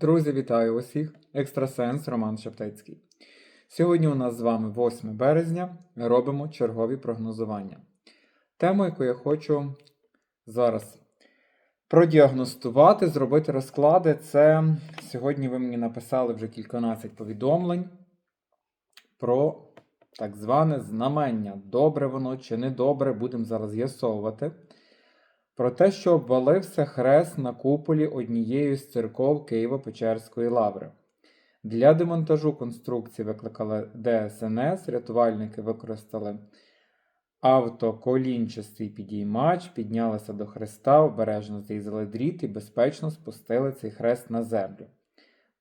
Друзі, вітаю усіх! Екстрасенс Роман Шептицький. Сьогодні у нас з вами 8 березня. Ми Робимо чергові прогнозування. Тему, яку я хочу зараз продіагностувати, зробити розклади, це сьогодні ви мені написали вже кільканадцять повідомлень про так зване знамення. Добре воно чи не добре, будемо зараз з'ясовувати. Про те, що обвалився хрест на куполі однієї з церков Києво-Печерської лаври. Для демонтажу конструкції викликали ДСНС, рятувальники використали автоколінчастий підіймач, піднялися до хреста, обережно зрізали дріт і безпечно спустили цей хрест на землю.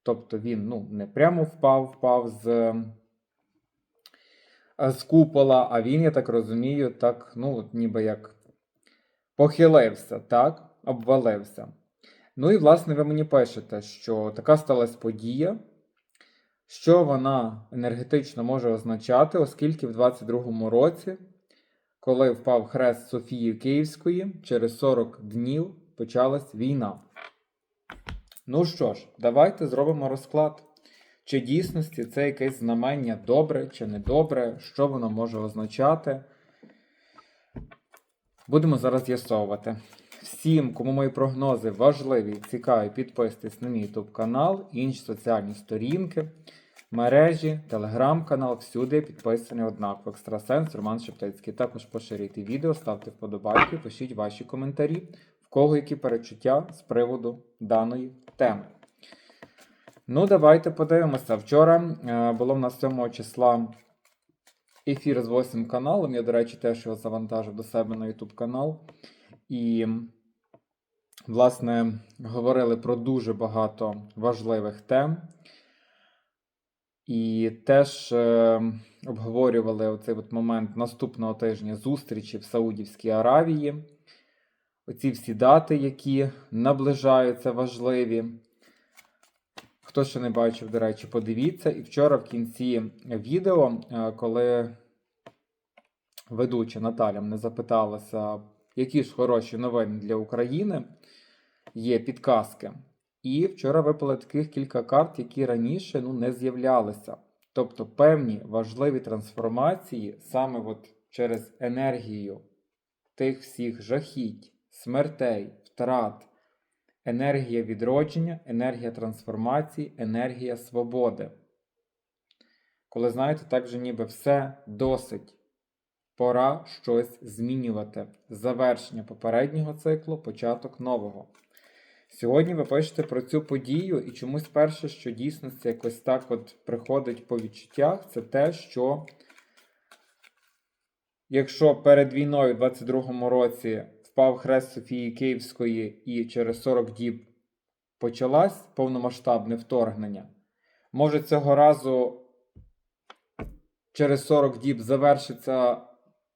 Тобто він ну, не прямо впав, впав з, з купола, а він, я так розумію, так, ну, ніби як похилився, так, обвалився. Ну і, власне, ви мені пишете, що така сталася подія, що вона енергетично може означати, оскільки в 22-му році, коли впав хрест Софії Київської, через 40 днів почалась війна. Ну що ж, давайте зробимо розклад. Чи дійсності це якесь знамення добре чи недобре, що воно може означати. Будемо зараз з'ясовувати. Всім, кому мої прогнози важливі, цікаві, підписуйтесь на мій YouTube канал, інші соціальні сторінки, мережі, телеграм-канал, всюди підписані однаково. Екстрасенс, Роман Шептицький. Також поширюйте відео, ставте вподобайки, пишіть ваші коментарі, в кого які перечуття з приводу даної теми. Ну, давайте подивимося. Вчора е, було в нас 7 числа ефір з 8 каналом. Я, до речі, теж його завантажив до себе на YouTube канал. І, власне, говорили про дуже багато важливих тем. І теж е, обговорювали оцей от момент наступного тижня зустрічі в Саудівській Аравії. Оці всі дати, які наближаються, важливі. Хто ще не бачив, до речі, подивіться. І вчора в кінці відео, е, коли ведуча Наталя мене запиталася, які ж хороші новини для України, є підказки. І вчора випали таких кілька карт, які раніше ну, не з'являлися. Тобто певні важливі трансформації саме от через енергію тих всіх жахіть, смертей, втрат енергія відродження, енергія трансформації, енергія свободи. Коли знаєте, так же ніби все досить. Пора щось змінювати. Завершення попереднього циклу, початок нового. Сьогодні ви пишете про цю подію, і чомусь перше, що дійсності якось так от приходить по відчуттях, це те, що якщо перед війною в 22-му році впав хрест Софії Київської і через 40 діб почалась повномасштабне вторгнення. Може, цього разу через 40 діб завершиться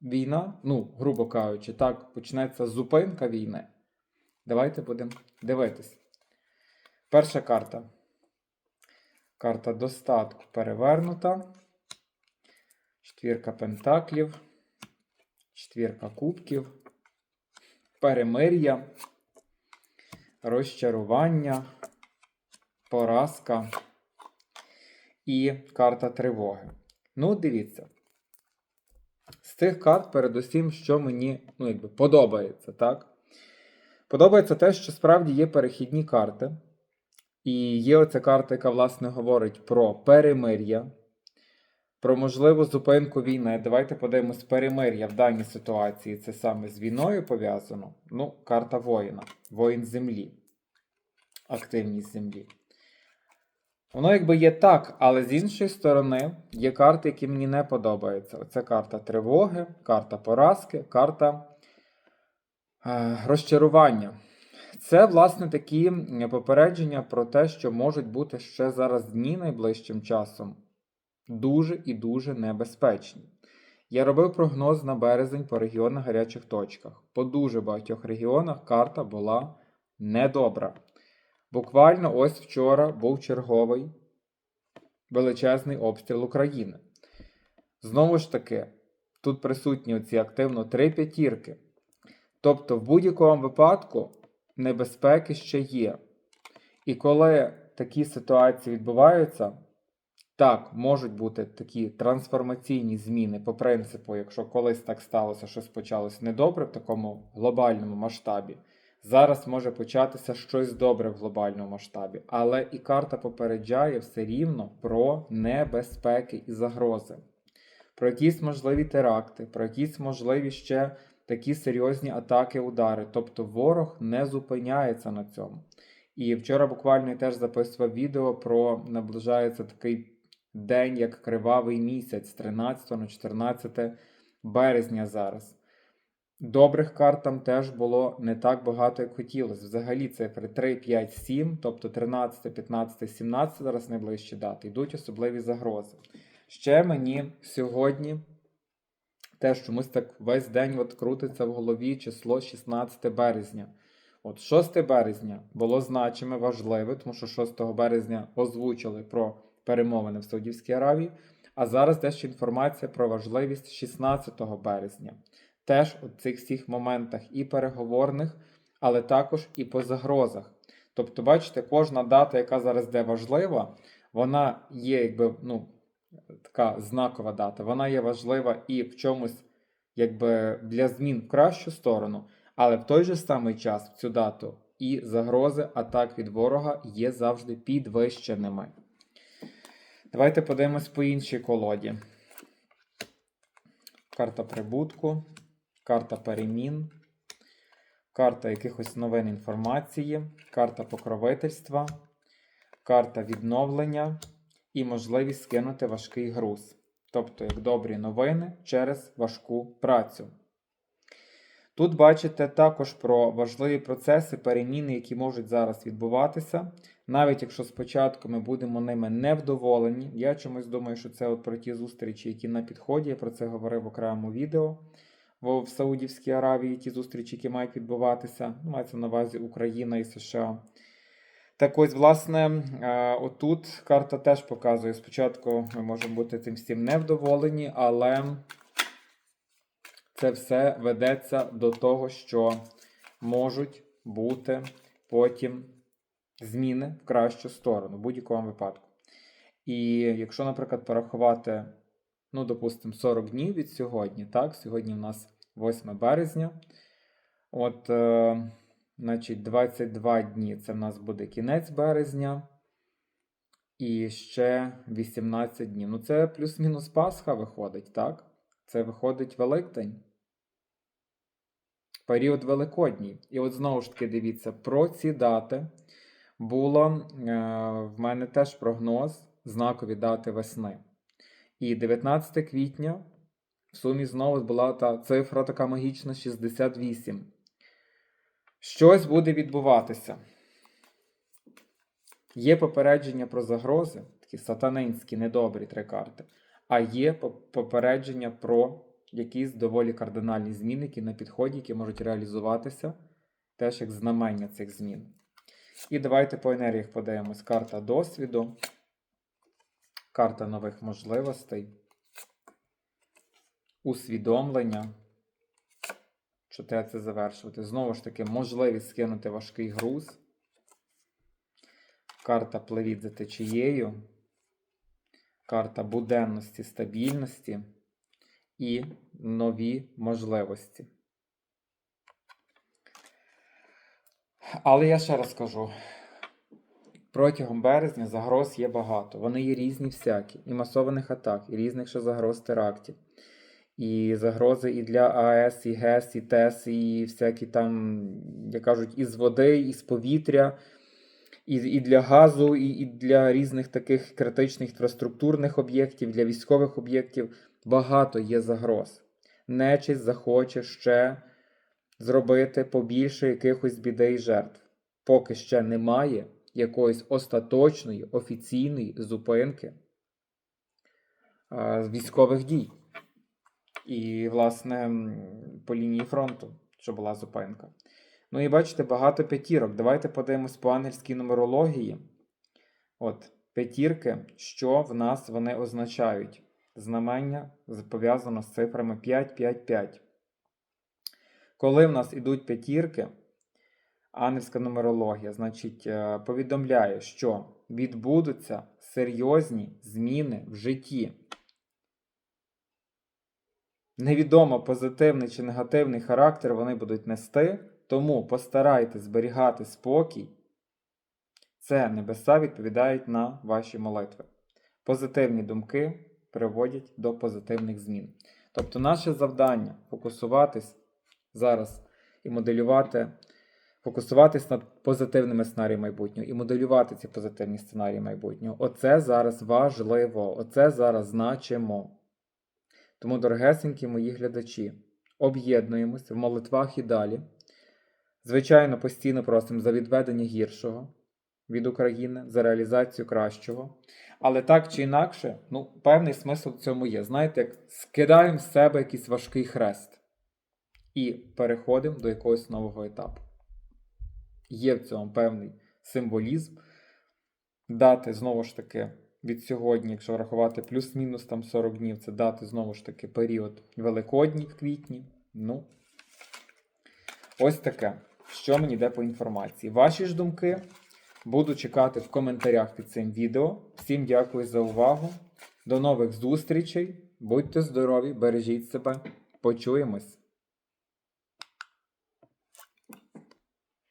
війна, ну, грубо кажучи, так, почнеться зупинка війни. Давайте будемо дивитись. Перша карта. Карта достатку перевернута. Четвірка пентаклів. Четвірка кубків перемир'я, розчарування, поразка і карта тривоги. Ну, дивіться. З цих карт, передусім, що мені ну, якби, подобається, так? Подобається те, що справді є перехідні карти. І є оця карта, яка, власне, говорить про перемир'я, про можливу зупинку війни. Давайте подивимось перемир'я в даній ситуації. Це саме з війною пов'язано. Ну, карта воїна, воїн землі, активність землі. Воно якби є так, але з іншої сторони є карти, які мені не подобаються. Оце карта тривоги, карта поразки, карта е, розчарування. Це, власне, такі попередження про те, що можуть бути ще зараз дні найближчим часом дуже і дуже небезпечні. Я робив прогноз на березень по регіонах гарячих точках. По дуже багатьох регіонах карта була недобра. Буквально ось вчора був черговий величезний обстріл України. Знову ж таки, тут присутні оці активно три п'ятірки. Тобто, в будь-якому випадку небезпеки ще є. І коли такі ситуації відбуваються, так, можуть бути такі трансформаційні зміни по принципу, якщо колись так сталося, щось почалось недобре в такому глобальному масштабі. Зараз може початися щось добре в глобальному масштабі, але і карта попереджає все рівно про небезпеки і загрози, про якісь можливі теракти, про якісь можливі ще такі серйозні атаки, удари. Тобто ворог не зупиняється на цьому. І вчора буквально я теж записував відео про наближається такий день, як кривавий місяць, з 13 на 14 березня зараз. Добрих карт там теж було не так багато, як хотілося. Взагалі цифри 3, 5, 7, тобто 13, 15, 17, зараз найближчі дати, йдуть особливі загрози. Ще мені сьогодні теж чомусь так весь день от крутиться в голові число 16 березня. От 6 березня було значиме, важливе, тому що 6 березня озвучили про перемовини в Саудівській Аравії. А зараз дещо інформація про важливість 16 березня. Теж у цих всіх моментах і переговорних, але також і по загрозах. Тобто, бачите, кожна дата, яка зараз де важлива, вона є якби ну, така знакова дата. Вона є важлива і в чомусь якби для змін в кращу сторону, але в той же самий час в цю дату і загрози атак від ворога є завжди підвищеними. Давайте подивимось по іншій колоді. Карта прибутку, карта перемін, карта якихось новин інформації, карта покровительства, карта відновлення і можливість скинути важкий груз. Тобто, як добрі новини через важку працю. Тут бачите також про важливі процеси, переміни, які можуть зараз відбуватися. Навіть якщо спочатку ми будемо ними невдоволені. Я чомусь думаю, що це от про ті зустрічі, які на підході. Я про це говорив в окремому відео в Саудівській Аравії, ті зустрічі, які мають відбуватися. Ну, мається на увазі Україна і США. Так ось, власне, отут карта теж показує. Спочатку ми можемо бути цим всім невдоволені, але це все ведеться до того, що можуть бути потім зміни в кращу сторону в будь-якому випадку. І якщо, наприклад, порахувати, ну, допустимо, 40 днів від сьогодні, так, сьогодні в нас 8 березня. От, е, значить, 22 дні це в нас буде кінець березня. І ще 18 днів. Ну, це плюс-мінус Пасха виходить, так? Це виходить Великдень. Період Великодній. І от знову ж таки, дивіться, про ці дати було е, в мене теж прогноз знакові дати весни. І 19 квітня в сумі знову була та цифра така магічна 68. Щось буде відбуватися. Є попередження про загрози, такі сатанинські, недобрі три карти, а є попередження про якісь доволі кардинальні зміни, які на підході, які можуть реалізуватися теж як знамення цих змін. І давайте по енергіях подаємось. Карта досвіду, карта нових можливостей, усвідомлення. Що треба це завершувати? Знову ж таки, можливість скинути важкий груз. Карта пливіть за течією. Карта буденності, стабільності і нові можливості. Але я ще раз кажу: протягом березня загроз є багато. Вони є різні всякі, і масованих атак, і різних ще загроз терактів. І загрози і для АЕС, і ГЕС, і ТЕС, і всякі там, як кажуть, із води, і з повітря, і і для газу, і, і для різних таких критичних інфраструктурних об'єктів, для військових об'єктів. Багато є загроз. Нечість захоче ще зробити побільше якихось біди і жертв. Поки ще немає якоїсь остаточної офіційної зупинки військових дій. І, власне, по лінії фронту, що була зупинка. Ну і бачите, багато п'ятірок. Давайте подивимось по ангельській нумерології. От, п'ятірки, що в нас вони означають? Знамення пов'язано з цифрами 5, 5, 5. Коли в нас ідуть п'ятірки, ангельська нумерологія, значить, е, повідомляє, що відбудуться серйозні зміни в житті. Невідомо позитивний чи негативний характер вони будуть нести, тому постарайтесь зберігати спокій. Це небеса відповідають на ваші молитви. Позитивні думки приводять до позитивних змін. Тобто, наше завдання фокусуватись зараз і моделювати, фокусуватись над позитивними сценаріями майбутнього і моделювати ці позитивні сценарії майбутнього. Оце зараз важливо, оце зараз значимо. Тому, дорогесенькі мої глядачі, об'єднуємось в молитвах і далі. Звичайно, постійно просимо за відведення гіршого від України, за реалізацію кращого. Але так чи інакше, ну, певний смисл в цьому є. Знаєте, як скидаємо з себе якийсь важкий хрест і переходимо до якогось нового етапу. Є в цьому певний символізм. Дати знову ж таки від сьогодні, якщо рахувати плюс-мінус там 40 днів, це дати знову ж таки період Великодній в квітні. Ну, ось таке. Що мені йде по інформації. Ваші ж думки буду чекати в коментарях під цим відео. Всім дякую за увагу. До нових зустрічей. Будьте здорові, бережіть себе. Почуємось!